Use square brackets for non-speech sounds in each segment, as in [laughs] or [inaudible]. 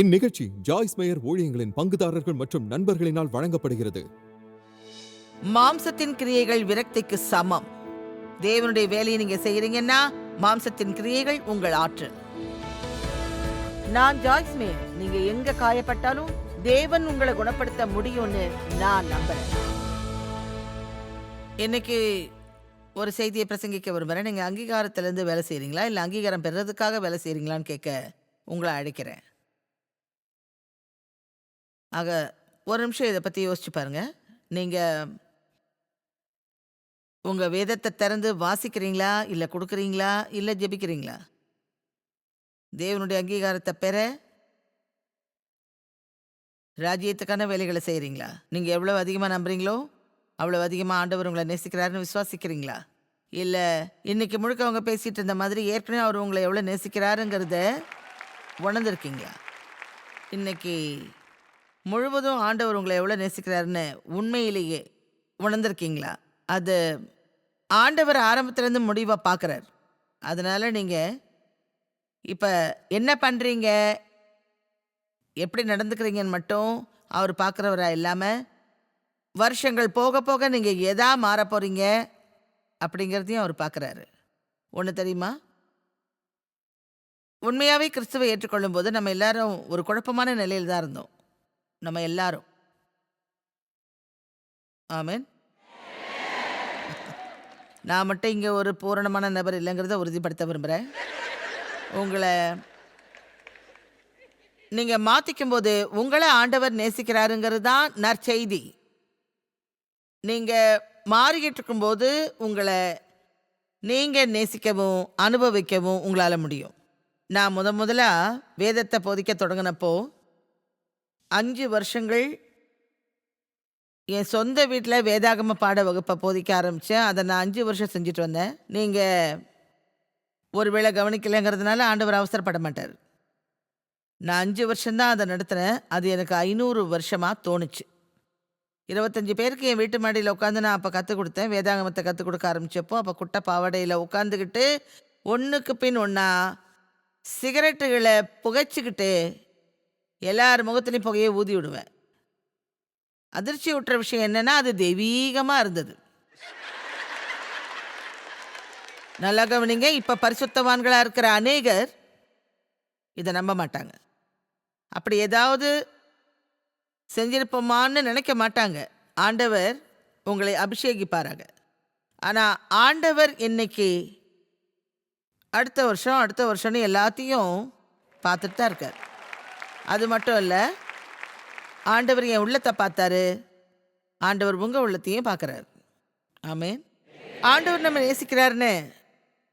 இந்நிகழ்ச்சி Joyce mayor ஊழியங்களின் பங்குதாரர்கள் மற்றும் நண்பர்களினால் வழங்கப்படுகிறது. மாம்சத்தின் கிரியைகள் விரக்திக்கு சமம். தேவனுடைய வேலையை நீங்க செய்யறீங்கன்னா மாம்சத்தின் கிரியைகள் உங்கள் ஆற்றல் நான் ஜாய்ஸ் மேயர். நீங்க எங்க காயப்பட்டாலும் தேவன் உங்களை குணப்படுத்த முடியும்னு நான் நம்புறேன். இன்னைக்கு ஒரு செய்தியை பிரசங்கிக்க விரும்புகிறேன் நீங்க அங்கீகாரத்திலிருந்து வேலை செய்கிறீங்களா இல்ல அங்கீகாரம் பெறதுக்காக வேலை செய்கிறீங்களான்னு கேட்க உங்களை அழைக்கிறேன். ஆக ஒரு நிமிஷம் இதை பற்றி யோசிச்சு பாருங்கள் நீங்கள் உங்கள் வேதத்தை திறந்து வாசிக்கிறீங்களா? இல்லை கொடுக்குறீங்களா? இல்லை ஜெபிக்கிறீங்களா? தேவனுடைய அங்கீகாரத்தை பெற ராஜ்யத்துக்கான வேலைகளை செய்கிறீங்களா நீங்கள் எவ்வளோ அதிகமாக நம்புறீங்களோ அவ்வளோ அதிகமாக ஆண்டவர் உங்களை நேசிக்கிறாருன்னு விசுவாசிக்கிறீங்களா? இல்லை இன்னைக்கு முழுக்க அவங்க பேசிகிட்டு இருந்த மாதிரி ஏற்கனவே அவர் உங்களை எவ்வளோ நேசிக்கிறாருங்கிறத உணர்ந்துருக்கீங்களா? இன்னைக்கு முழுவதும் ஆண்டவர் உங்களை எவ்வளோ நேசிக்கிறாருன்னு உண்மையிலேயே உணர்ந்திருக்கீங்களா? அது ஆண்டவர் ஆரம்பத்துலேருந்து முடிவாக பார்க்குறார். அதனால் நீங்கள் இப்போ என்ன பண்ணுறீங்க எப்படி நடந்துக்கிறீங்கன்னு மட்டும் அவர் பார்க்குறவரா இல்லாமல் வருஷங்கள் போக போக நீங்கள் எதா மாற போகிறீங்க அப்படிங்கிறதையும் அவர் பார்க்குறாரு. ஒன்று தெரியுமா? உண்மையாகவே கிறிஸ்துவை ஏற்றுக்கொள்ளும் போது நம்ம எல்லாரும் ஒரு குழப்பமான நிலையில் தான் இருந்தோம். நம்ம எல்லாரும். ஆமேன். நான் மட்டும் இங்கே ஒரு பூரணமான நபர் இல்லைங்கிறத உறுதிப்படுத்த விரும்புகிறேன் உங்களை நீங்கள் மாற்றிக்கும் போது உங்களை ஆண்டவர் நேசிக்கிறாருங்கிறது தான் நற்செய்தி. நீங்கள் மாறிக்கிட்டு இருக்கும்போது உங்களை நீங்கள் நேசிக்கவும் அனுபவிக்கவும் உங்களால் முடியும். நான் முத முதலாக வேதத்தை போதிக்க தொடங்கினப்போ அஞ்சு வருஷங்கள் என் சொந்த வீட்டில் வேதாகம பாட வகுப்பை போதிக்க ஆரம்பித்தேன் அதை நான் அஞ்சு வருஷம் செஞ்சுட்டு வந்தேன். நீங்கள் ஒருவேளை கவனிக்கலைங்கிறதுனால ஆண்டவர் அவசரப்பட மாட்டார். நான் அஞ்சு வருஷம்தான் அதை நடத்தினேன். அது எனக்கு ஐநூறு வருஷமாக தோணுச்சு. இருபத்தஞ்சி பேருக்கு என் வீட்டு மாடியில் உட்காந்து நான் அப்போ கற்றுக் கொடுத்தேன். வேதாகமத்தை கற்றுக் கொடுக்க ஆரம்பித்தப்போ அப்போ குட்டை பாவாடையில் உட்காந்துக்கிட்டு ஒன்றுக்கு பின் ஒன்றா சிகரெட்டுகளை புகைச்சிக்கிட்டு எல்லார் முகத்துலையும் புகையை ஊதி விடுவேன். அதிர்ச்சி விட்டுற விஷயம் என்னன்னா அது தெய்வீகமாக இருந்தது. நல்லா கவனிங்க இப்போ பரிசுத்தவான்களாக இருக்கிற அநேகர் இதை நம்ப மாட்டாங்க. அப்படி ஏதாவது செஞ்சிருப்போமான்னு நினைக்க மாட்டாங்க. ஆண்டவர் உங்களை அபிஷேகிப்பாராங்க ஆனால் ஆண்டவர் இன்னைக்கு அடுத்த வருஷம் அடுத்த வருஷம்னு எல்லாத்தையும் பார்த்துட்டு தான் இருக்கார். அது மட்டும் இல்லை ஆண்டவர் என் உள்ளத்தை பார்த்தாரு. ஆண்டவர் உங்கள் உள்ளத்தையும் பார்க்குறாரு. ஆமேன். ஆண்டவர் நம்ம நேசிக்கிறாருன்னு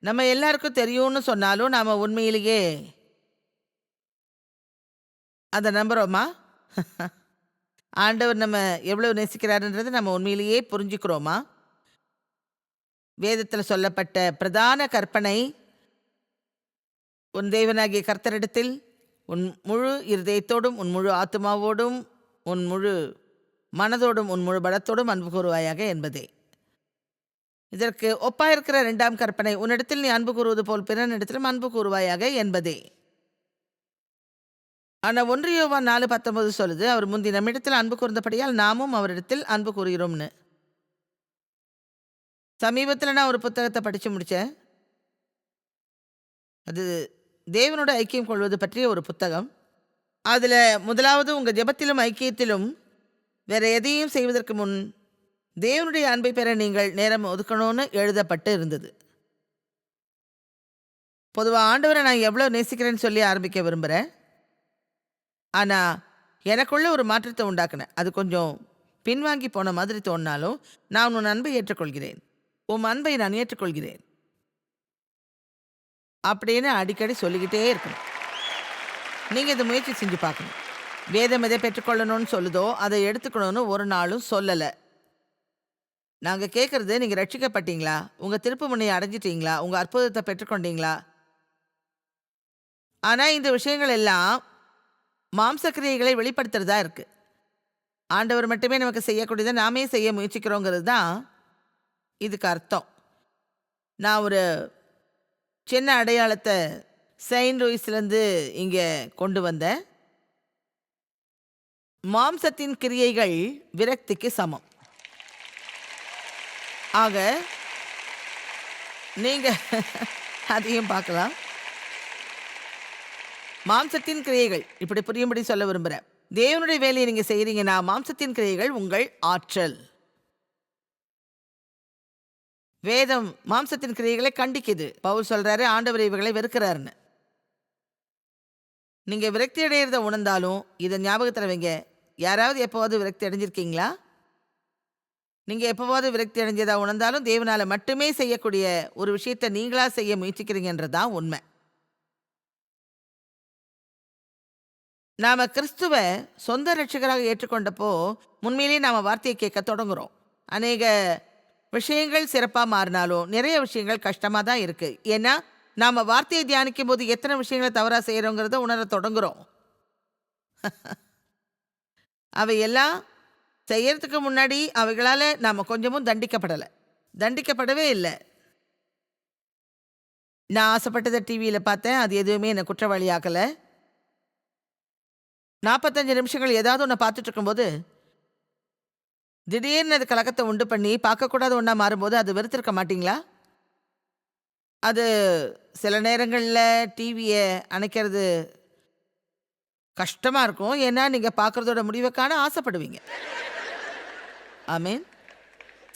நம்ம எல்லாருக்கும் தெரியும்னு சொன்னாலும் நாம் உண்மையிலேயே அதை நம்புகிறோமா [laughs] ஆண்டவர் நம்ம எவ்வளோ நேசிக்கிறாருன்றதை நம்ம உண்மையிலேயே புரிஞ்சுக்கிறோமா? வேதத்தில் சொல்லப்பட்ட பிரதான கற்பனை உன் தேவனாகிய கர்த்தரிடத்தில் உன் முழு இருதயத்தோடும் உன் முழு ஆத்மாவோடும் உன் முழு மனதோடும் உன் முழு பலத்தோடும் அன்பு கூறுவாயாக என்பதே. இதற்கு ஒப்பாயிருக்கிற இரண்டாம் கற்பனை உன்னிடத்தில் நீ அன்பு கூறுவது போல் பிறனிடத்திலும் அன்பு கூறுவாயாக என்பதே. ஆனால் ஒன்று யோவான் நாலு பத்தொன்பது சொல்லுது அவர் முந்தி நம்மிடத்தில் அன்பு கூர்ந்தபடியால் நாமும் அவரிடத்தில் அன்பு கூறுகிறோம்னு. சமீபத்தில் நான் ஒரு புத்தகத்தை படித்து முடித்தேன் அது தேவனோட ஐக்கியம் கொள்வது பற்றிய ஒரு புத்தகம். அதில் முதலாவது உங்கள் ஜெபத்திலும் ஐக்கியத்திலும் வேறு எதையும் செய்வதற்கு முன் தேவனுடைய அன்பை பெற நீங்கள் நேரம் ஒதுக்கணும்னு எழுதப்பட்டு இருந்தது. பொதுவாக ஆண்டவரை நான் எவ்வளோ நேசிக்கிறேன்னு சொல்லி ஆரம்பிக்க விரும்புகிறேன் ஆனால் எனக்குள்ள ஒரு மாற்றத்தை உண்டாக்குனேன் அது கொஞ்சம் பின்வாங்கி போன மாதிரி தோணினாலும் நான் உன் அன்பை ஏற்றுக்கொள்கிறேன். உன் அன்பை நான் ஏற்றுக்கொள்கிறேன். அப்படின்னு அடிக்கடி சொல்லிக்கிட்டே இருக்கணும். நீங்கள் இதை முயற்சி செஞ்சு பார்க்கணும். வேதம் எதை பெற்றுக்கொள்ளணும்னு சொல்லுதோ அதை எடுத்துக்கணும்னு ஒரு நாளும் சொல்லலை. நாங்கள் கேட்குறது நீங்கள் ரட்சிக்கப்பட்டீங்களா? உங்கள் திருப்பு முனையை அடைஞ்சிட்டீங்களா? உங்கள் அற்புதத்தை பெற்றுக்கொண்டீங்களா? ஆனால் இந்த விஷயங்கள் எல்லாம் மாம்சக்கிரியைகளை வெளிப்படுத்துறதா இருக்குது ஆண்டவர் மட்டுமே நமக்கு செய்யக்கூடியதை நாமே செய்ய முயற்சிக்கிறோங்கிறது தான் இதுக்கு அர்த்தம். நான் ஒரு சின்ன அடையாளத்தை செயின்ட் லூயிஸ்லேருந்து இங்கே கொண்டு வந்தேன் மாம்சத்தின் கிரியைகள் விரக்திக்கு சமம். ஆக நீங்கள் அதையும் பார்க்கலாம். மாம்சத்தின் கிரியைகள் இப்படி புரியும்படி சொல்ல விரும்புகிறேன் தேவனுடைய வேலையை நீங்கள் செய்கிறீங்கன்னா மாம்சத்தின் கிரியைகள் உங்கள் ஆற்றல். வேதம் மாம்சத்தின் கிரியைகளை கண்டிக்குது. பவுல் சொல்றாரு ஆண்டவர் இவைகளை வெறுக்கிறாருன்னு. நீங்கள் விரக்தி அடையிறத உணர்ந்தாலும் இதை ஞாபகத்தில் வைங்க. யாராவது எப்போவாவது விரக்தி அடைஞ்சிருக்கீங்களா? நீங்கள் எப்போவாவது விரக்தி அடைஞ்சதாக உணர்ந்தாலும் தேவனால் மட்டுமே செய்யக்கூடிய ஒரு விஷயத்தை நீங்களாக செய்ய முயற்சிக்கிறீங்கன்றதுதான் உண்மை. நாம் கிறிஸ்துவ சொந்த ரட்சகராக ஏற்றுக்கொண்டப்போ உண்மையிலேயே நாம் வார்த்தையை கேட்க தொடங்குறோம். அநேக விஷயங்கள் சிறப்பாக மாறினாலும் நிறைய விஷயங்கள் கஷ்டமாக தான் இருக்குது ஏன்னா நாம் வார்த்தையை தியானிக்கும் போது எத்தனை விஷயங்களை தவறாக செய்கிறோங்கிறத உணர தொடங்குறோம். [laughs] அவையெல்லாம் செய்யறதுக்கு முன்னாடி அவைகளால் நாம் கொஞ்சமும் தண்டிக்கப்படலை. தண்டிக்கப்படவே இல்லை. நான் ஆசைப்பட்டதை டிவியில் பார்த்தேன். அது எதுவுமே என்னை குற்றவாளி ஆக்கலை நாற்பத்தஞ்சு நிமிஷங்கள் ஏதாவது ஒன்று பார்த்துட்டு இருக்கும்போது திடீர்னு அது கலக்கத்தை உண்டு பண்ணி பார்க்கக்கூடாத ஒன்றா மாறும்போது அது வெறுத்திருக்க மாட்டீங்களா? அது சில நேரங்களில் டிவியை அணைக்கிறது கஷ்டமாக இருக்கும். ஏன்னா நீங்கள் பார்க்குறதோட முடிவை காண ஆசைப்படுவீங்க. ஆமீன்.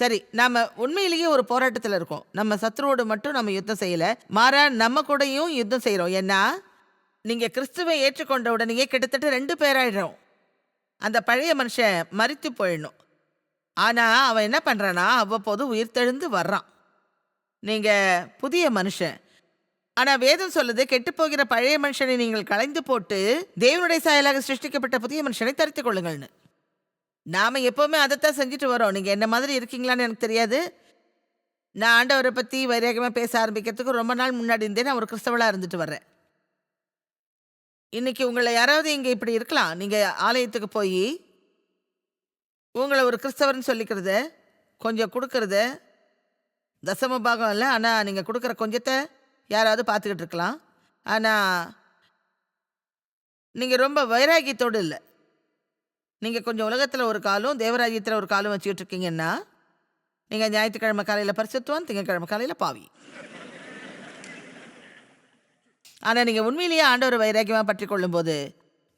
சரி நாம் உண்மையிலேயே ஒரு போராட்டத்தில் இருக்கோம். நம்ம சத்ருவோடு மட்டும் நம்ம யுத்தம் செய்யலை. மாறா நம்ம கூடயும் யுத்தம் செய்கிறோம் ஏன்னா நீங்கள் கிறிஸ்துவை ஏற்றுக்கொண்ட உடனேயே கிட்டத்தட்ட ரெண்டு பேராயிடும் அந்த பழைய மனுஷன் மறித்து போயிடணும். ஆனால் அவன் என்ன பண்ணுறான்னா அவ்வப்போது உயிர்த்தெழுந்து வர்றான். நீங்கள் புதிய மனுஷன். ஆனால் வேதம் சொல்லுது கெட்டுப்போகிற பழைய மனுஷனை நீங்கள் களைந்து போட்டு தேவனுடைய சாயலாக சிருஷ்டிக்கப்பட்ட புதிய மனுஷனை தரித்து கொள்ளுங்கள்னு. நாம் எப்போவுமே அதைத்தான் செஞ்சுட்டு வரோம். நீங்கள் என்ன மாதிரி இருக்கீங்களான்னு எனக்கு தெரியாது. நான் ஆண்டவரை பற்றி வைராகமாக பேச ஆரம்பிக்கிறதுக்கு ரொம்ப நாள் முன்னாடி இருந்தே நான் ஒரு கிறிஸ்தவளாக இருந்துட்டு வர்றேன். இன்னைக்கு உங்களை யாராவது இங்கே இப்படி இருக்கலாம். நீங்கள் ஆலயத்துக்கு போய் உங்களை ஒரு கிறிஸ்தவர்னு சொல்லிக்கிறது கொஞ்சம் கொடுக்கறது தசம பாகம் இல்லை ஆனால் நீங்கள் கொடுக்குற கொஞ்சத்தை யாராவது பார்த்துக்கிட்டு இருக்கலாம். ஆனால் நீங்கள் ரொம்ப வைராகியத்தோடு இல்லை. நீங்கள் கொஞ்சம் உலகத்தில் ஒரு காலும் தேவராஜ்யத்தில் ஒரு காலும் வச்சுக்கிட்டு இருக்கீங்கன்னா நீங்கள் ஞாயிற்றுக்கிழமை காலையில் பரிசுத்துவம் திங்கக்கிழமை காலையில் பாவி. ஆனால் நீங்கள் உண்மையிலேயே ஆண்டவர் வைராக்கியமாக பற்றி கொள்ளும்போது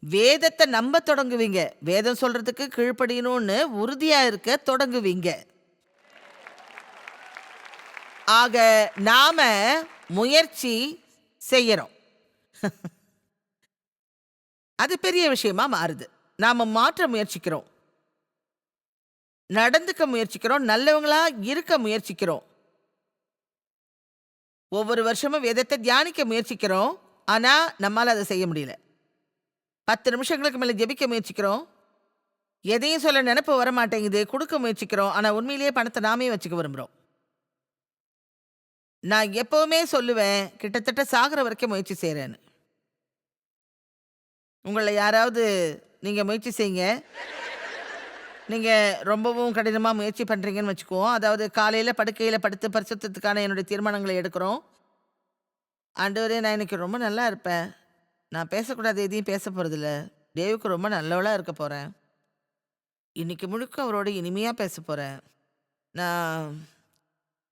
வேதத்தை நம்ப தொடங்குவீங்க. வேதம் சொல்றதுக்கு கீழ்ப்படியணும்னு உறுதியாக இருக்க தொடங்குவீங்க. ஆக நாம முயற்சி செய்யறோம். [laughs] அது பெரிய விஷயமா மாறுது. நாம மாற்ற முயற்சிக்கிறோம். நடந்துக்க முயற்சிக்கிறோம். நல்லவங்களா இருக்க முயற்சிக்கிறோம். ஒவ்வொரு வருஷமும் வேதத்தை தியானிக்க முயற்சிக்கிறோம். ஆனா நம்மால் அதை செய்ய முடியல. பத்து நிமிஷங்களுக்கு மேலே ஜெபிக்க முயற்சிக்கிறோம். எதையும் சொல்ல நினப்பு வர மாட்டேங்குது கொடுக்க முயற்சிக்கிறோம். ஆனால் உண்மையிலேயே பணத்தை நாமே வச்சுக்க விரும்புகிறோம் நான் எப்போவுமே சொல்லுவேன் கிட்டத்தட்ட சாகிற வரைக்கும் முயற்சி செய்கிறேன்னு உங்களை யாராவது நீங்கள் முயற்சி செய்யுங்க. நீங்கள் ரொம்பவும் கடினமாக முயற்சி பண்ணுறீங்கன்னு வச்சுக்குவோம். அதாவது காலையில் படுக்கையில் படுத்து பரிசுத்தத்துக்கான என்னுடைய தீர்மானங்களை எடுக்கிறோம். ஆண்டவரே நான் இன்னைக்கு ரொம்ப நல்லா இருப்பேன். நான் பேசக்கூடாது எதையும் பேச போகிறதில்ல டேவுக்கு ரொம்ப நல்லவளாக இருக்க போகிறேன் இன்னைக்கு முழுக்க அவரோட இனிமையாக பேச போகிறேன் நான்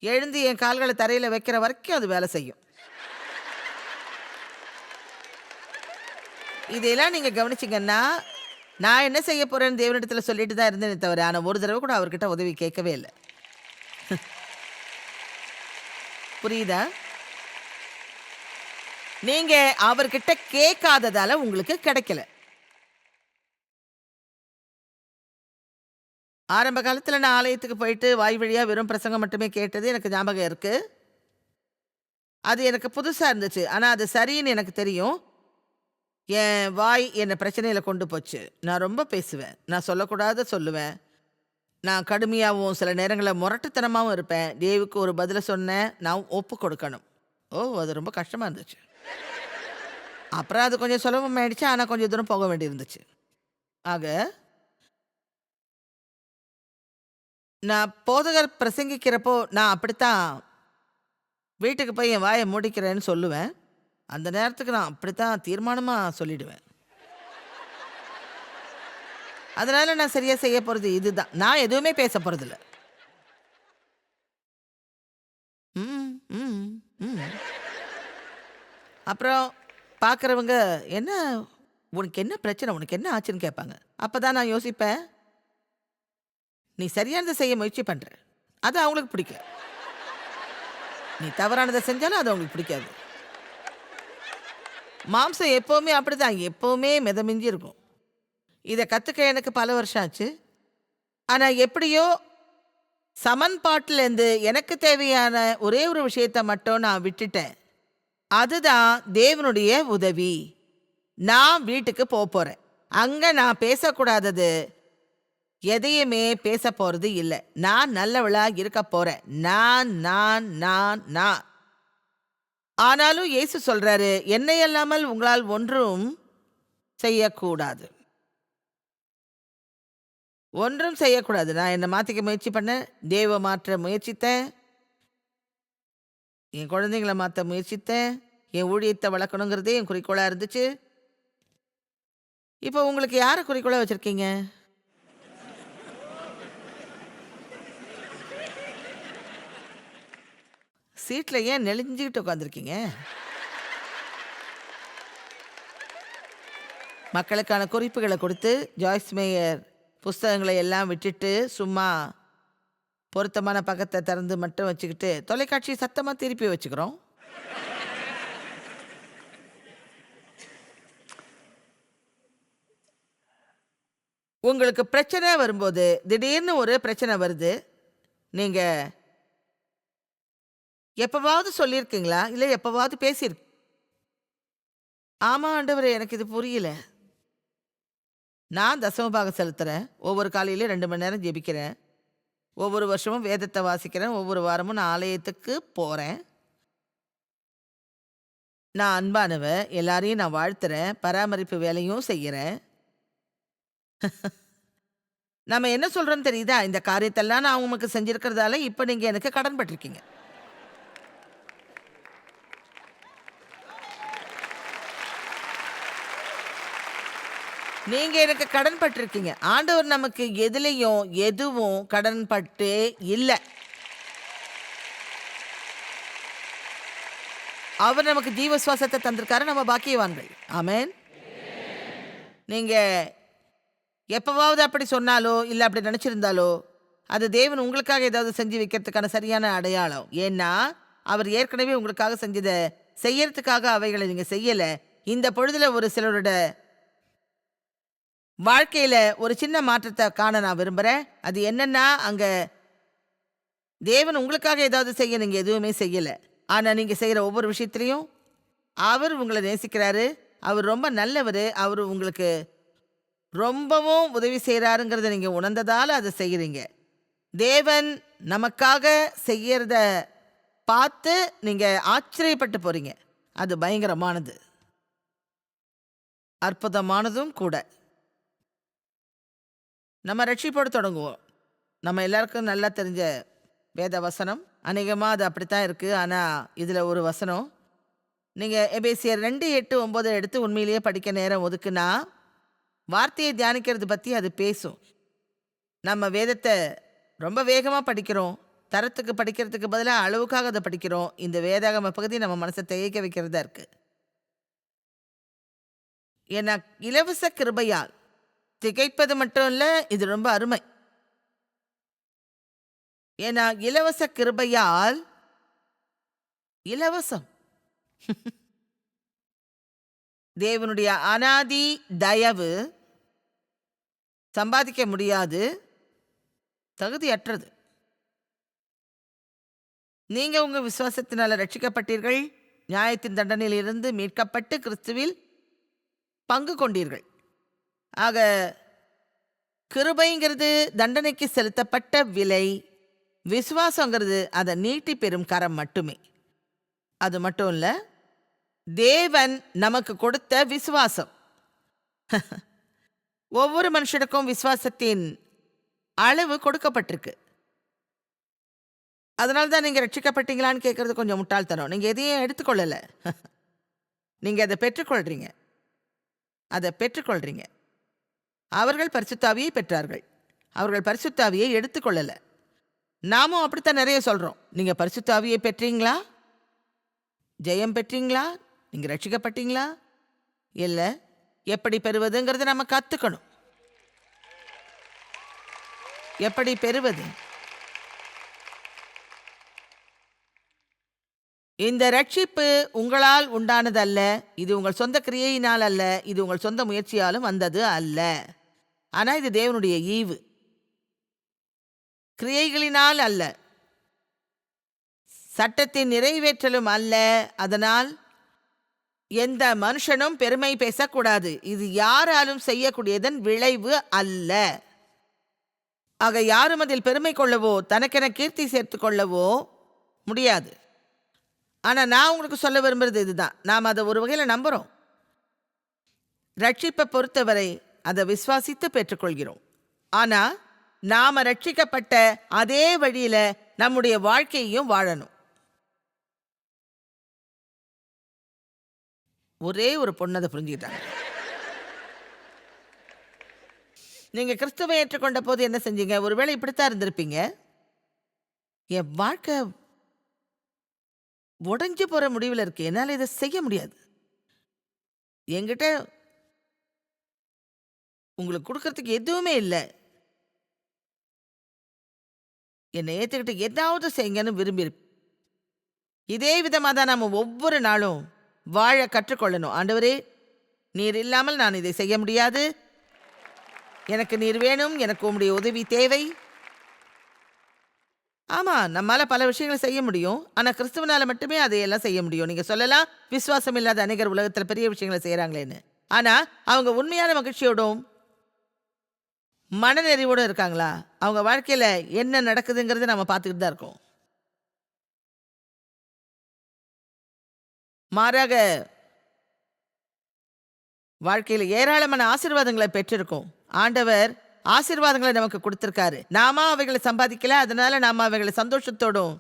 எழுந்து என் கால்களை தரையில் வைக்கிற வரைக்கும் அது வேலை செய்யும். இதையெல்லாம் நீங்கள் கவனிச்சிங்கன்னா நான் என்ன செய்ய போகிறேன்னு தேவனிடத்தில் சொல்லிட்டு தான் இருந்தேனே தவிர ஆனால் ஒரு தடவை கூட அவர்கிட்ட உதவி கேட்கவே இல்லை. [laughs] புரியுதா? நீங்க அவர்கிட்ட கேட்காததால உங்களுக்கு கிடைக்கல. ஆரம்ப காலத்தில் நான் ஆலயத்துக்கு போயிட்டு வாய் வழியாக வெறும் பிரசங்கம் மட்டுமே கேட்டது எனக்கு ஞாபகம் இருக்கு. அது எனக்கு புதுசாக இருந்துச்சு. ஆனால் அது சரின்னு எனக்கு தெரியும். என் வாய் என்னை பிரச்சனையில் கொண்டு போச்சு. நான் ரொம்ப பேசுவேன். நான் சொல்லக்கூடாத சொல்லுவேன். நான் கடுமையாகவும் சில நேரங்களில் முரட்டுத்தனமாகவும் இருப்பேன். தேவுக்கு ஒரு பதிலை சொன்னேன். நான் ஒப்பு கொடுக்கணும். ஓ அது ரொம்ப கஷ்டமாக இருந்துச்சு. அப்புறம் அது கொஞ்சம் சுலபமாயிடுச்சு ஆனால் கொஞ்சம் தூரம் போக வேண்டியிருந்துச்சு. ஆக நான் போதகர் பிரசங்கிக்கிறப்போ நான் அப்படித்தான் வீட்டுக்கு போய் என் வாயை மூடிக்கிறேன்னு சொல்லுவேன். அந்த நேரத்துக்கு நான் அப்படித்தான் தீர்மானமாக சொல்லிடுவேன். அதனால் நான் சரியாக செய்ய போகிறது இதுதான். நான் எதுவுமே பேச போகிறதில்லை அப்புறம் பார்க்குறவங்க என்ன? உனக்கு என்ன பிரச்சனை? உனக்கு என்ன ஆச்சுன்னு கேட்பாங்க. அப்போ தான் நான் யோசிப்பேன் நீ சரியானதை செய்ய முயற்சி பண்ணுற அது அவங்களுக்கு பிடிக்கல நீ தவறானதை செஞ்சாலும் அது அவங்களுக்கு பிடிக்காது. மாம்சம் எப்போவுமே அப்படிதான். எப்போவுமே மிதமிஞ்சி இருக்கும். இதை கற்றுக்க எனக்கு பல வருஷம் ஆச்சு. ஆனால் எப்படியோ சமன்பாட்டிலேருந்து எனக்கு தேவையான ஒரே ஒரு விஷயத்தை மட்டும் நான் விட்டுட்டேன். அதுதான் தேவனுடைய உதவி. நான் வீட்டுக்கு போக போகிறேன் அங்கே நான் பேசக்கூடாதது. எதையுமே பேச போகிறது இல்லை. நான் நல்லவளா இருக்க போகிறேன் நான் நான் நான் நான். ஆனாலும் இயேசு சொல்கிறாரு என்னையல்லாமல் உங்களால் ஒன்றும் செய்யக்கூடாது. ஒன்றும் செய்யக்கூடாது. நான் என்னை மாற்றிக்க முயற்சி பண்ணேன். தேவ மாற்ற முயற்சித்தேன். என் குழந்தைங்கள மாற்ற முயற்சித்தேன். என் ஊழியத்தை வளர்க்கணுங்கிறதே என் குறிக்கோளாக இருந்துச்சு. இப்போ உங்களுக்கு யாரை குறிக்கோளாக வச்சுருக்கீங்க? சீட்டில் ஏன் நெளிஞ்சுக்கிட்டு உட்காந்துருக்கீங்க மக்களுக்கான குறிப்புகளை கொடுத்து ஜாய்ஸ் மேயர் புஸ்தகங்களை எல்லாம் விட்டுட்டு சும்மா பொருத்தமான பக்கத்தை திறந்து மட்டும் வச்சுக்கிட்டு தொலைக்காட்சி சத்தமாக திருப்பி வச்சுக்கிறோம். உங்களுக்கு பிரச்சனை வரும்போது திடீர்னு ஒரு பிரச்சனை வருது. நீங்கள் எப்போவாவது சொல்லியிருக்கீங்களா? இல்லை எப்போவாவது பேசியிருக்கு ஆமாம் ஆண்டவரே எனக்கு இது புரியல. நான் தசமபாகம் செலுத்துகிறேன் ஒவ்வொரு காலையிலையும் ரெண்டு மணி நேரம் ஜெபிக்கிறேன். ஒவ்வொரு வருஷமும் வேதத்தை வாசிக்கிறேன். ஒவ்வொரு வாரமும் நான் ஆலயத்துக்கு போகிறேன் நான் அன்பானவ எல்லாரையும் நான் வாழ்த்துறேன். பராமரிப்பு வேலையும் செய்கிறேன் நம்ம என்ன சொல்கிறோன்னு தெரியுதா? இந்த காரியத்தெல்லாம் நான் உங்களுக்கு செஞ்சுருக்கிறதால இப்போ நீங்கள் எனக்கு கடன் பட்டிருக்கீங்க. நீங்க எனக்கு கடன் பட்டிருக்கீங்க. ஆண்டவர் நமக்கு எதுலையும் எதுவும் கடன் பட்டு இல்லை. அவர் நமக்கு ஜீவ சுவாசத்தை தந்திருக்காரு நம்ம பாக்கியவான்கள். ஆமேன். நீங்க எப்பவாவது அப்படி சொன்னாலோ இல்லை அப்படி நினச்சிருந்தாலோ அது தேவன் உங்களுக்காக ஏதாவது செஞ்சு வைக்கிறதுக்கான சரியான அடையாளம். ஏன்னா அவர் ஏற்கனவே உங்களுக்காக செஞ்சதை செய்யறதுக்காக அவைகளை நீங்கள் செய்யலை. இந்த பொழுதில் ஒரு சிலரோட வாழ்க்கையில ஒரு சின்ன மாற்றத்தை காண நான் விரும்புகிறேன் அது என்னன்னா அங்க தேவன் உங்களுக்காக ஏதாவது செய்ய நீங்கள் எதுவுமே செய்யலை. ஆனால் நீங்கள் செய்கிற ஒவ்வொரு விஷயத்துலையும் அவர் உங்களை நேசிக்கிறாரு. அவர் ரொம்ப நல்லவர். அவர் உங்களுக்கு ரொம்பவும் உதவி செய்கிறாருங்கிறத நீங்கள் உணர்ந்ததால் அதை செய்கிறீங்க தேவன் நமக்காக செய்யறத பார்த்து நீங்கள் ஆச்சரியப்பட்டு போகிறீங்க அது பயங்கரமானது. அற்புதமானதும் கூட. நம்ம ரட்சிப்போடு தொடங்குவோம். நம்ம எல்லாருக்கும் நல்லா தெரிஞ்ச வேத வசனம். அநேகமாக அது அப்படித்தான் இருக்குது ஆனால் இதில் ஒரு வசனம். நீங்கள் எபேசியர் ரெண்டு எட்டு ஒம்பது எடுத்து உண்மையிலேயே படிக்க நேரம் ஒதுக்குனா வார்த்தையை தியானிக்கிறது பற்றி அது பேசும். நம்ம வேதத்தை ரொம்ப வேகமாக படிக்கிறோம். தரத்துக்கு படிக்கிறதுக்கு பதிலாக அளவுக்காக அதை படிக்கிறோம். இந்த வேதாகம பகுதி நம்ம மனசை திகைக்க வைக்கிறதா இருக்கு. ஏன்னா இலவச கிருபையால் திகைப்பது மட்டும் இல்லை இது ரொம்ப அருமை. ஏன்னா இலவச கிருபையால் இலவசம். [laughs] தேவனுடைய அனாதி தயவு சம்பாதிக்க முடியாது தகுதியற்றது. நீங்க உங்க விசுவாசத்தினால ரட்சிக்கப்பட்டீர்கள் நியாயத்தின் தண்டனையிலிருந்து மீட்கப்பட்டு கிறிஸ்துவில் பங்கு கொண்டீர்கள். ஆக கிருபைங்கிறது தண்டனைக்கு செலுத்தப்பட்ட விலை. விசுவாசங்கிறது அதை நீட்டி பெறும் கரம் மட்டுமே. அது மட்டும் இல்லை தேவன் நமக்கு கொடுத்த விசுவாசம். [laughs] ஒவ்வொரு மனுஷனுக்கும் விசுவாசத்தின் அளவு கொடுக்கப்பட்டிருக்கு. அதனால தான் நீங்கள் ரட்சிக்கப்பட்டீங்களான்னு கேட்குறது கொஞ்சம் முட்டாள்தனம். நீங்கள் எதையும் எடுத்துக்கொள்ளலை. [laughs] நீங்கள் அதை பெற்றுக்கொள்கிறீங்க அதை பெற்றுக்கொள்கிறீங்க அவர்கள் பரிசுத்தாவியை பெற்றார்கள். அவர்கள் பரிசுத்தாவியை எடுத்துக்கொள்ளலை. நாமும் அப்படித்தான் நிறைய சொல்கிறோம் நீங்கள் பரிசுத்தாவியை பெற்றீங்களா? ஜெயம் பெற்றீங்களா? நீங்கள் ரட்சிக்கப்பட்டீங்களா? இல்லை எப்படி பெறுவதுங்கிறத நம்ம கற்றுக்கணும் எப்படி பெறுவது? இந்த ரட்சிப்பு உங்களால் உண்டானதல்ல. இது உங்கள் சொந்த கிரியையினால் அல்ல. இது உங்கள் சொந்த முயற்சியாலும் வந்தது அல்ல. ஆனால் இது தேவனுடைய ஈவு. கிரியைகளினால் அல்ல. சட்டத்தின் நிறைவேற்றலும் அல்ல. அதனால் எந்த மனுஷனும் பெருமை பேசக்கூடாது. இது யாராலும் செய்யக்கூடியதன் விளைவு அல்ல. ஆக யாரும் அதில் பெருமை கொள்ளவோ தனக்கென கீர்த்தி சேர்த்து கொள்ளவோ முடியாது. ஆனால் நான் உங்களுக்கு சொல்ல விரும்புறது இதுதான். நாம் அதை ஒரு வகையில் நம்புகிறோம் ரட்சிப்பை பொறுத்தவரை அதை விசுவாசித்து பெற்றுக்கொள்கிறோம். ஆனா நாம ரட்சிக்கப்பட்ட அதே வழியில நம்முடைய வாழ்க்கையையும் வாழணும். ஒரே ஒரு பொண்ணு அதை புரிஞ்சுக்கிட்டாங்க. நீங்க கிறிஸ்துவை ஏற்றுக்கொண்ட போது என்ன செஞ்சீங்க? ஒருவேளை இப்படித்தான் இருந்திருப்பீங்க. என் வாழ்க்கை உடஞ்சி போற முடிவில் இருக்கு. என்னால் இதை செய்ய முடியாது. என்கிட்ட உங்களுக்கு கொடுக்கறதுக்கு எதுவுமே இல்லை. என்னை ஏற்றுக்கிட்டு ஏதாவது செய்யுங்கன்னு விரும்பியிருப்பேன் இதே விதமாக தான் நாம் ஒவ்வொரு நாளும் வாழ கற்றுக்கொள்ளணும். ஆண்டவரே நீர் இல்லாமல் நான் இதை செய்ய முடியாது. எனக்கு நீர் வேணும் எனக்கு உங்களுடைய உதவி தேவை. ஆமாம் நம்மால் பல விஷயங்களை செய்ய முடியும். ஆனால் கிறிஸ்துவனால் மட்டுமே அதையெல்லாம் செய்ய முடியும். நீங்கள் சொல்லலாம் விசுவாசம் இல்லாத அநேகர் உலகத்தில் பெரிய விஷயங்களை செய்கிறாங்களேன்னு ஆனால் அவங்க உண்மையான மகிழ்ச்சியோடும் மனநெறிவோடும் இருக்காங்களா? அவங்க வாழ்க்கையில் என்ன நடக்குதுங்கிறத நம்ம பார்த்துக்கிட்டு தான் இருக்கோம். மாறாக வாழ்க்கையில் ஏராளமான ஆசீர்வாதங்களை பெற்றிருக்கோம். ஆண்டவர் ஆசீர்வாதங்களை நமக்கு கொடுத்துருக்காரு. நாம அவைகளை சம்பாதிக்கல அதனால நாம அவைகளை சந்தோஷத்தோடும்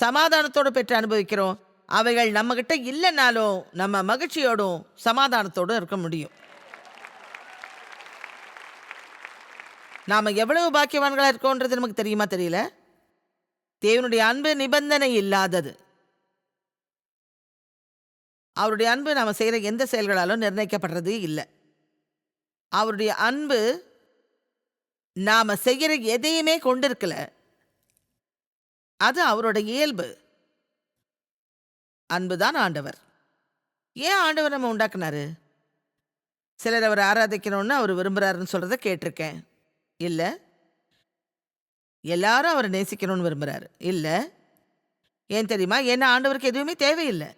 சமாதானத்தோடும் பெற்று அனுபவிக்கிறோம். அவைகள் நம்மகிட்ட இல்லைனாலும் நம்ம மகிழ்ச்சியோடும் சமாதானத்தோடும் இருக்க முடியும். நாம் எவ்வளவு பாக்கியவான்களாக இருக்கோன்றது நமக்கு தெரியுமா தெரியல? தேவனுடைய அன்பு நிபந்தனை இல்லாதது. அவருடைய அன்பு நாம் செய்கிற எந்த செயல்களாலும் நிர்ணயிக்கப்படுறது இல்லை. அவருடைய அன்பு நாம் செய்கிற எதையுமே கொண்டிருக்கல. அது அவரோட இயல்பு. அன்புதான் ஆண்டவர். ஏன் ஆண்டவர் நம்ம உண்டாக்குனாரு? சிலர் அவர் ஆராதிக்கணும்னு அவர் விரும்புகிறாருன்னு சொல்கிறத கேட்டிருக்கேன். இல்லை. எல்லாரும் அவரை நேசிக்கணும்னு விரும்புகிறாரு இல்லை. ஏன் தெரியுமா? ஏன்னா ஆண்டவருக்கு எதுவுமே தேவையில்லை.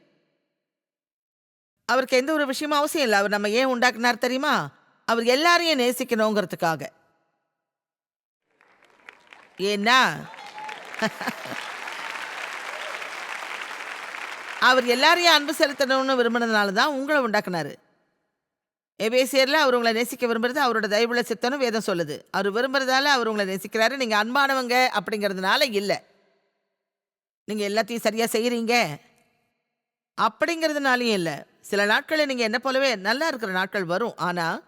அவருக்கு எந்த ஒரு விஷயமும் அவசியம் இல்லை. அவர் நம்ம ஏன் உண்டாக்குனார் தெரியுமா? அவர் எல்லாரையும் நேசிக்கணுங்கிறதுக்காக. ஏன்னா அவர் எல்லாரையும் அன்பு செலுத்தணும்னு விரும்பினதுனால தான் உங்களை உண்டாக்குனாரு. எபேசியரில் அவர் உங்களை நேசிக்க விரும்புறது அவரோட தயவுள்ள சித்தனும் வேதம் சொல்லுது. அவர் விரும்புறதால அவர் உங்களை நேசிக்கிறாரு. நீங்கள் அன்பானவங்க அப்படிங்கிறதுனால இல்லை. நீங்கள் எல்லாத்தையும் சரியாக செய்கிறீங்க அப்படிங்கிறதுனாலையும் இல்லை. சில நாட்களில் நீங்கள் என்ன போலவே நல்லா இருக்கிற நாட்கள் வரும். ஆனால்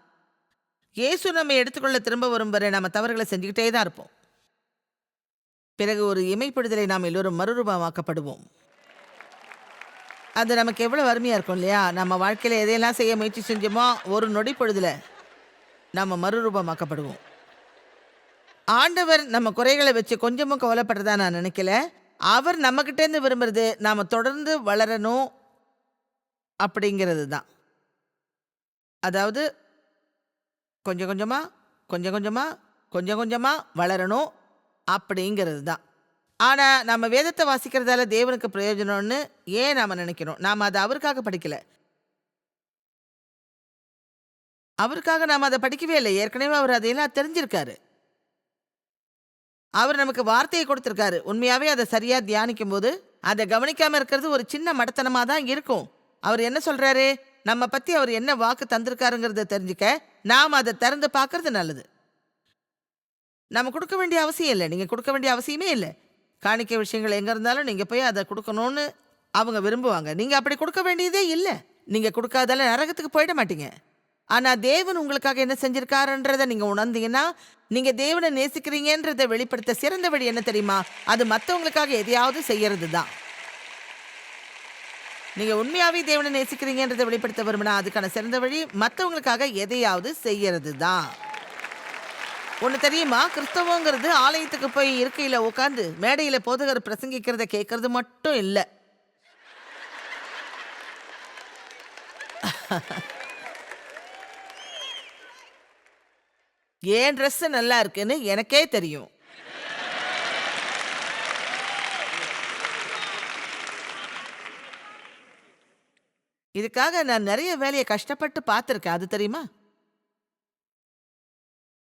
இயேசு நம்ம எடுத்துக்கொள்ள திரும்ப வரும் வரை நம்ம தவறுகளை செஞ்சுக்கிட்டே தான் இருப்போம். பிறகு ஒரு இமைப்படுதலை நாம் எல்லோரும் மறுரூபமாக்கப்படுவோம். அது நமக்கு எவ்வளோ வறுமையாக இருக்கும் இல்லையா? நம்ம வாழ்க்கையில் எதையெல்லாம் செய்ய முயற்சி செஞ்சோமோ ஒரு நொடி பொழுதுல நம்ம மறுரூபமாக்கப்படுவோம். ஆண்டவர் நம்ம குறைகளை வச்சு கொஞ்சமும் கவலைப்படுறதா நான் நினைக்கல. அவர் நம்மக்கிட்டேருந்து விரும்புறது நாம் தொடர்ந்து வளரணும் அப்படிங்கிறது தான் அதாவது கொஞ்சம் கொஞ்சமாக கொஞ்சம் கொஞ்சமாக கொஞ்சம் கொஞ்சமாக வளரணும் அப்படிங்கிறது தான் ஆனால் நம்ம வேதத்தை வாசிக்கிறதால தேவனுக்கு பிரயோஜனம்னு ஏன் நாம் நினைக்கிறோம்? நாம் அதை அவருக்காக படிக்கல. அவருக்காக நாம் அதை படிக்கவே இல்லை. ஏற்கனவே அவர் அதையெல்லாம் தெரிஞ்சிருக்காரு. அவர் நமக்கு வார்த்தையை கொடுத்துருக்காரு. உண்மையாகவே அதை சரியாக தியானிக்கும் போது அதை கவனிக்காமல் இருக்கிறது ஒரு சின்ன மடத்தனமாக தான் இருக்கும். அவர் என்ன சொல்கிறாரு நம்ம பற்றி அவர் என்ன வாக்கு தந்திருக்காருங்கிறத தெரிஞ்சுக்க நாம் அதை திறந்து பார்க்கறது நல்லது. நம்ம கொடுக்க வேண்டிய அவசியம் இல்லை. நீங்கள் கொடுக்க வேண்டிய அவசியமே இல்லை. காணிக்கை விஷயங்கள் எங்கே இருந்தாலும் நீங்கள் போய் அதை கொடுக்கணும்னு அவங்க விரும்புவாங்க. நீங்கள் அப்படி கொடுக்க வேண்டியதே இல்லை. நீங்கள் கொடுக்காதால நரகத்துக்கு போயிட மாட்டீங்க. ஆனால் தேவன் உங்களுக்காக என்ன செஞ்சிருக்காருன்றதை நீங்கள் உணர்ந்தீங்கன்னா நீங்கள் தேவனை நேசிக்கிறீங்கன்றதை வெளிப்படுத்த சிறந்த வழி என்ன தெரியுமா? அது மற்றவங்களுக்காக எதையாவது செய்யறது தான் நீங்கள் உண்மையாகவே தேவனை நேசிக்கிறீங்கன்றதை வெளிப்படுத்த விரும்பினா அதுக்கான சிறந்த வழி மற்றவங்களுக்காக எதையாவது செய்யறது தான் ஒன்று தெரியுமா? கிறிஸ்தவங்கிறது ஆலயத்துக்கு போய் இருக்கையில் உட்காந்து மேடையில் போதகர் பிரசங்கிக்கிறத கேட்கறது மட்டும் இல்லை. ஏன் ட்ரெஸ் நல்லா இருக்குன்னு எனக்கே தெரியும். இதுக்காக நான் நிறைய வேலையை கஷ்டப்பட்டு பார்த்துருக்கேன். அது தெரியுமா?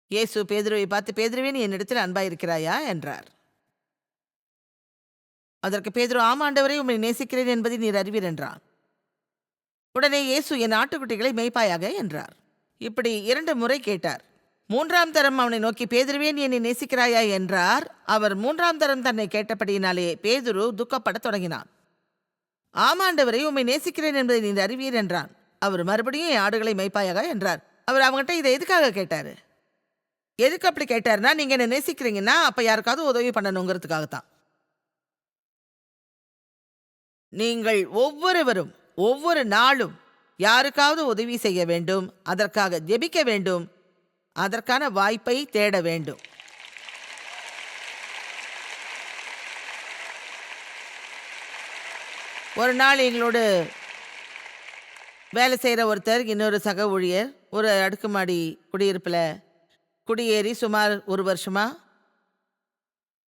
இயேசு பேதுருவை பார்த்து பேதுருவே நீ என்னிடத்தில் அன்பாயிருக்கிறாயா? என்றார். அதற்கு பேதுரு ஆமாண்டவரை உம்மை நேசிக்கிறேன் என்பதை நீர் அறிவீர் என்றான். உடனே இயேசு என் ஆட்டுக்குட்டிகளை மேய்ப்பாயாக என்றார். இப்படி இரண்டு முறை கேட்டார். மூன்றாம் தரம் அவனை நோக்கி பேதுருவே நீ என்னை நேசிக்கிறாயா? என்றார். அவர் மூன்றாம் தரம் தன்னை கேட்டபடியினாலே பேதுரு துக்கப்படத் தொடங்கினான். ஆமாண்டவரை உம்மை நேசிக்கிறேன் என்பதை நீர் அறிவீர் என்றான். அவர் மறுபடியும் என் ஆடுகளை மேய்ப்பாயாக என்றார். அவர் அவங்ககிட்ட இதை எதுக்காக கேட்டாரு? எதுக்கு அப்படி கேட்டாருன்னா நீங்க என்ன நேசிக்கிறீங்கன்னா அப்ப யாருக்காவது உதவி பண்ணணுங்கிறதுக்காகத்தான். நீங்கள் ஒவ்வொருவரும் ஒவ்வொரு நாளும் யாருக்காவது உதவி செய்ய வேண்டும் அதற்காக ஜெபிக்க வேண்டும் அதற்கான வாய்ப்பை தேட வேண்டும். ஒரு நாள் எங்களோடு வேலை செய்கிற ஒருத்தர் இன்னொரு சக ஊழியர் ஒரு அடுக்குமாடி குடியிருப்பில் குடியேறி சுமார் ஒரு வருஷமா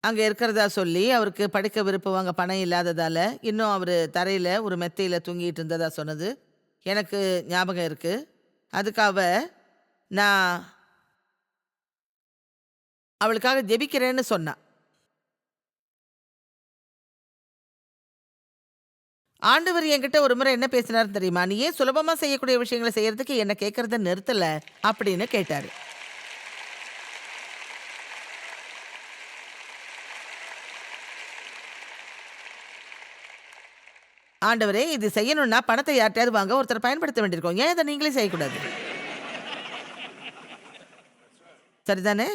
அங்கே இருக்கிறதா சொல்லி அவருக்கு படிக்க விருப்பம் அங்கே பணம் இல்லாததால் இன்னும் அவர் தரையில் ஒரு மெத்தையில் தூங்கிட்டு இருந்ததா சொன்னது எனக்கு ஞாபகம் இருக்குது அதுக்காக நான் அவளுக்காக ஜெபிக்கிறேன்னு சொன்னான். ஆண்டவர் என்கிட்ட ஒரு முறை என்ன பேசினார் தெரியுமா? நீ ஏன் சுலபமாக செய்யக்கூடிய விஷயங்களை செய்யறதுக்கு என்னை கேட்கறத நிறுத்தலை அப்படின்னு கேட்டார். ஆண்டவரே இது செய்யணும்னா பணத்தை யார்ட்டையாவது வாங்க ஒருத்தர் பயன்படுத்த வேண்டியிருக்கோம். ஏன் இதை நீங்களே செய்யக்கூடாது? சரிதானே?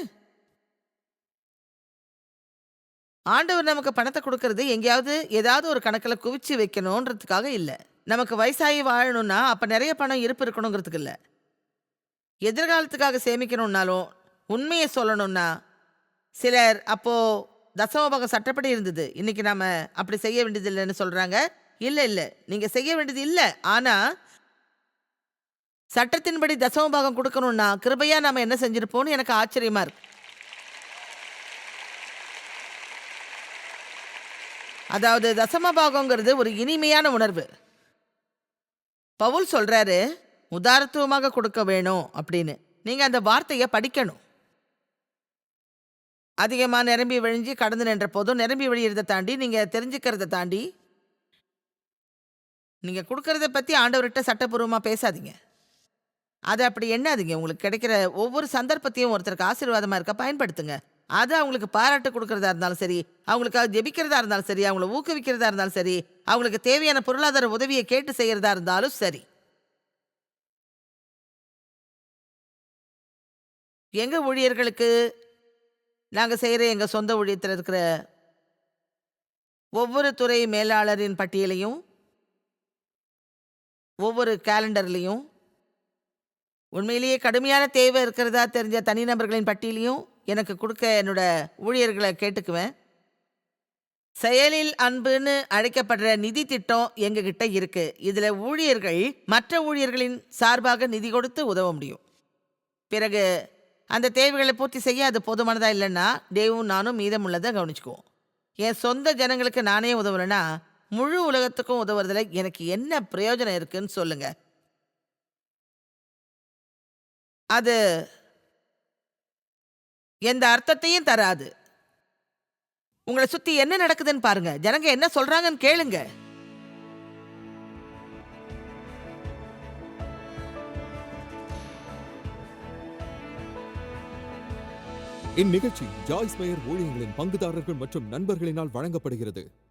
ஆண்டவர் நமக்கு பணத்தை கொடுக்கறது எங்கேயாவது ஏதாவது ஒரு கணக்கில் குவிச்சு வைக்கணுன்றதுக்காக இல்லை. நமக்கு வயசாகி வாழணும்னா அப்போ நிறைய பணம் இருப்பு இருக்கணுங்கிறதுக்கு இல்லை. எதிர்காலத்துக்காக சேமிக்கணும்னாலும் உண்மையை சொல்லணும்னா சிலர் அப்போது தசமபாகம் சட்டப்படி இருந்தது. இன்றைக்கி நாம் அப்படி செய்ய வேண்டியதில்லைன்னு சொல்கிறாங்க இல்லை இல்லை. நீங்கள் செய்ய வேண்டியது இல்லை. ஆனால் சட்டத்தின்படி தசமபாகம் கொடுக்கணும்னா கிருபையா நாம என்ன செஞ்சிருப்போம்னு எனக்கு ஆச்சரியமா இருக்கு. அதாவது தசமபாகங்கிறது ஒரு இனிமையான உணர்வு. பவுல் சொல்றாரு உதாரத்துவமாக கொடுக்க வேணும் அப்படின்னு. நீங்க அந்த வார்த்தையை படிக்கணும். அதிகமாக நிரம்பி விழிஞ்சு கடந்து நின்ற போதும் நிரம்பி வழியிறதை தாண்டி நீங்க தெரிஞ்சுக்கிறத தாண்டி நீங்கள் கொடுக்கறத பற்றி ஆண்டவர்கிட்ட சட்டப்பூர்வமாக பேசாதீங்க. அது அப்படி எண்ணாதீங்க. உங்களுக்கு கிடைக்கிற ஒவ்வொரு சந்தர்ப்பத்தையும் ஒருத்தருக்கு ஆசீர்வாதமாக இருக்க பயன்படுத்துங்க. அது அவங்களுக்கு பாராட்டு கொடுக்கறதா இருந்தாலும் சரி அவங்களுக்காக ஜெபிக்கிறதா இருந்தாலும் சரி அவங்கள ஊக்குவிக்கிறதா இருந்தாலும் சரி அவங்களுக்கு தேவையான பொருளாதார உதவியை கேட்டு செய்கிறதா இருந்தாலும் சரி. எங்கள் ஊழியர்களுக்கு நாங்கள் செய்கிற எங்கள் சொந்த ஊழியத்தில் இருக்கிற ஒவ்வொரு துறை மேலாளரின் பட்டியலையும் ஒவ்வொரு கேலண்டர்லேயும் உண்மையிலேயே கடுமையான தேவை இருக்கிறதா தெரிஞ்ச தனிநபர்களின் பட்டியலையும் எனக்கு கொடுக்க என்னோட ஊழியர்களை கேட்டுக்குவேன். செயலில் அன்புன்னு அழைக்கப்படுற நிதி திட்டம் எங்ககிட்ட இருக்கு. இதில் ஊழியர்கள் மற்ற ஊழியர்களின் சார்பாக நிதி கொடுத்து உதவ முடியும். பிறகு அந்த தேவைகளை பூர்த்தி செய்ய அது போதுமானதாக இல்லைன்னா டேவும் நானும் மீதமுள்ளதை கவனிச்சுக்குவோம். என் சொந்த ஜனங்களுக்கு நானே உதவலைன்னா முழு உலகத்துக்கும் உதவுறதுல எனக்கு என்ன பிரயோஜனம் இருக்குன்னு சொல்லுங்க. அது எந்த அர்த்தத்தையும் தராது. உங்களை சுத்தி என்ன நடக்குதுன்னு பாருங்க. ஜனங்க என்ன சொல்றாங்கன்னு கேளுங்க. இந்நிகழ்ச்சி ஜாய்ஸ் மேயர் ஊழியர்களின் பங்குதாரர்கள் மற்றும் நண்பர்களினால் வழங்கப்படுகிறது.